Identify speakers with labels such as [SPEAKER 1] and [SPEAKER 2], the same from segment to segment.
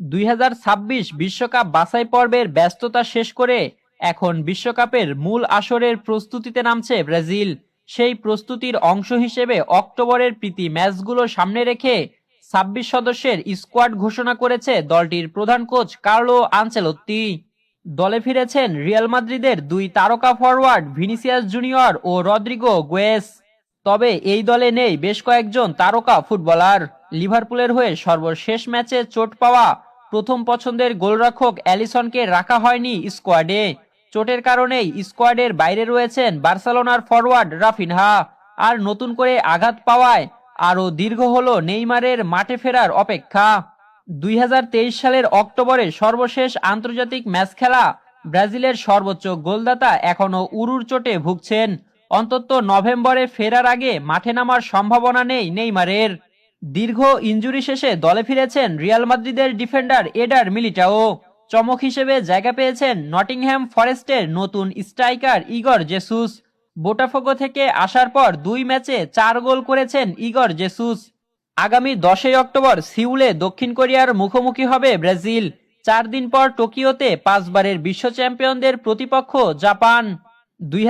[SPEAKER 1] দুই বিশ্বকাপ বাছাই পর্বের ব্যস্ততা শেষ করে এখন বিশ্বকাপের মূল আসরের প্রস্তুতিতে নামছে ব্রাজিল। সেই প্রস্তুতির অংশ হিসেবে অক্টোবরের প্রীতি ম্যাচগুলো সামনে রেখে ছাব্বিশ সদস্যের স্কোয়াড ঘোষণা করেছে দলটির প্রধান কোচ কার্লো আনচেলত্তি। দলে ফিরেছেন রিয়াল মাদ্রিদের দুই তারকা ফরওয়ার্ড ভিনিসিয়াস জুনিয়র ও রদ্রিগো গোয়েস। তবে এই দলে নেই বেশ কয়েকজন তারকা ফুটবলার। লিভারপুলের হয়ে সর্বশেষ ম্যাচে চোট পাওয়া প্রথম পছন্দের গোলরক্ষক অ্যালিসনকে রাখা হয়নি স্কোয়াডে। চোটের কারণেই স্কোয়াডের বাইরে রয়েছেন বার্সেলোনার ফরওয়ার্ড রাফিনহা। আর নতুন করে আঘাত পাওয়ায় আরও দীর্ঘ হল নেইমারের মাঠে ফেরার অপেক্ষা। দুই হাজার তেইশ সালের অক্টোবরে সর্বশেষ আন্তর্জাতিক ম্যাচ খেলা ব্রাজিলের সর্বোচ্চ গোলদাতা এখনও উরুর চোটে ভুগছেন। অন্তত নভেম্বরে ফেরার আগে মাঠে নামার সম্ভাবনা নেই নেইমারের। দীর্ঘ ইঞ্জুরি শেষে দলে ফিরেছেন রিয়াল মাদ্রিদের ডিফেন্ডার এডার মিলিটাও। চমক হিসেবে জায়গা পেয়েছেন নটিংহ্যাম ফরেস্টের নতুন স্ট্রাইকার ইগর জেসুস। বোটাফোগো থেকে আসার পর দুই ম্যাচে চার গোল করেছেন ইগর জেসুস। আগামী দশই অক্টোবর সিউলে দক্ষিণ কোরিয়ার মুখোমুখি হবে ব্রাজিল। চার দিন পর টোকিওতে পাঁচবারের বিশ্ব চ্যাম্পিয়নদের প্রতিপক্ষ জাপান। দুই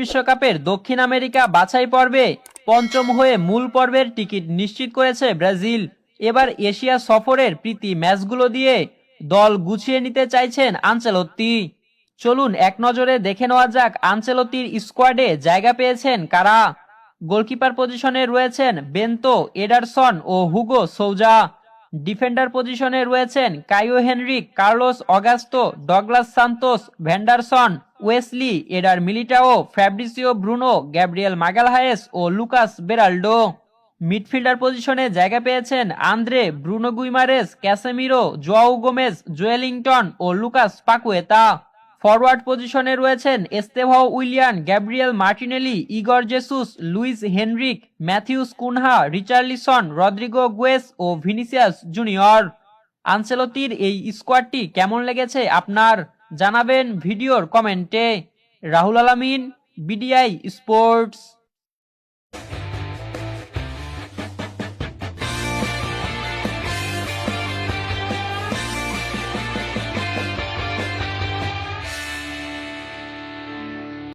[SPEAKER 1] বিশ্বকাপের দক্ষিণ আমেরিকা বাছাই পর্বে পঞ্চম হয়ে মূল পর্বের টিকিট নিশ্চিত করেছে ব্রাজিল। এবার এশিয়া সফরের প্রীতি ম্যাচগুলো দিয়ে দল গুছিয়ে নিতে চাইছেন আঞ্চেলত্তি চলুন এক নজরে দেখে নেওয়া যাক আঞ্চেলত্তির স্কোয়াডে জায়গা পেয়েছেন কারা। গোলকিপার পজিশনে রয়েছেন বেন্তো এডারসন ও হুগো সৌজা। ডিফেন্ডার পজিশনে রয়েছেন Caio Henrique, Carlos Augusto, Douglas Santos, Vanderson, Wesley, Eder Militao, Fabricio Bruno, Gabriel Magalhaes ও লুকাস বেরাল্ডো। মিডফিল্ডার পজিশনে জায়গা পেয়েছেন Andre, Bruno Guimaraes, Casemiro, Joao Gomes, Joelinton ও লুকাস পাকুয়েতা। ফরওয়ার্ড পজিশনে রয়েছেন Estevao Willian, Gabriel Martinelli, Igor Jesus, Luiz Henrique, Matheus Cunha, Richarlison, Rodrygo Goes ও Vinicius Junior. আনসেলতির এই স্কোয়াডটি কেমন লেগেছে আপনার জানাবেন ভিডিওর কমেন্টে। রাহুল আলামিন, বিডিআই স্পোর্টস।